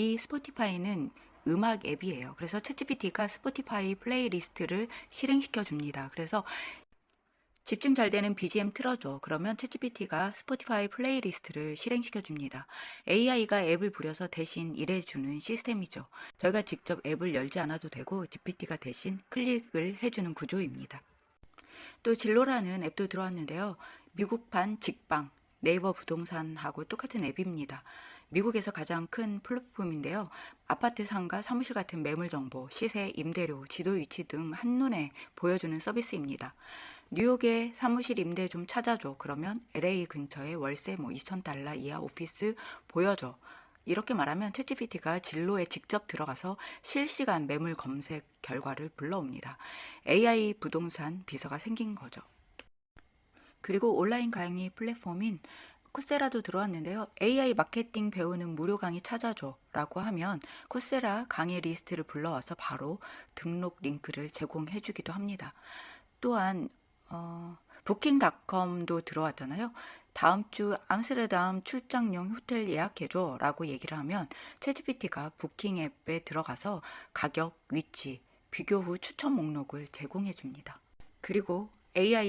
이 스포티파이는 음악 앱이에요. 그래서 챗GPT가 스포티파이 플레이리스트를 실행시켜 줍니다. 그래서 집중 잘 되는 BGM 틀어줘. 그러면 챗GPT가 스포티파이 플레이리스트를 실행시켜 줍니다. AI가 앱을 부려서 대신 일해주는 시스템이죠. 저희가 직접 앱을 열지 않아도 되고 GPT가 대신 클릭을 해주는 구조입니다. 또 진로라는 앱도 들어왔는데요. 미국판 직방, 네이버 부동산하고 똑같은 앱입니다. 미국에서 가장 큰 플랫폼인데요. 아파트 상가, 사무실 같은 매물 정보, 시세, 임대료, 지도 위치 등 한눈에 보여주는 서비스입니다. 뉴욕에 사무실 임대 좀 찾아줘. 그러면 LA 근처에 월세 뭐 2,000달러 이하 오피스 보여줘. 이렇게 말하면 챗GPT가 진로에 직접 들어가서 실시간 매물 검색 결과를 불러옵니다. AI 부동산 비서가 생긴 거죠. 그리고 온라인 강의 플랫폼인 코세라도 들어왔는데요. AI 마케팅 배우는 무료 강의 찾아줘 라고 하면 코세라 강의 리스트를 불러와서 바로 등록 링크를 제공해 주기도 합니다. 또한 어, 부킹닷컴도 들어왔잖아요. 다음 주 암스테르담 출장용 호텔 예약해줘 라고 얘기를 하면 챗GPT가 부킹 앱에 들어가서 가격, 위치, 비교 후 추천 목록을 제공해 줍니다. 그리고 AI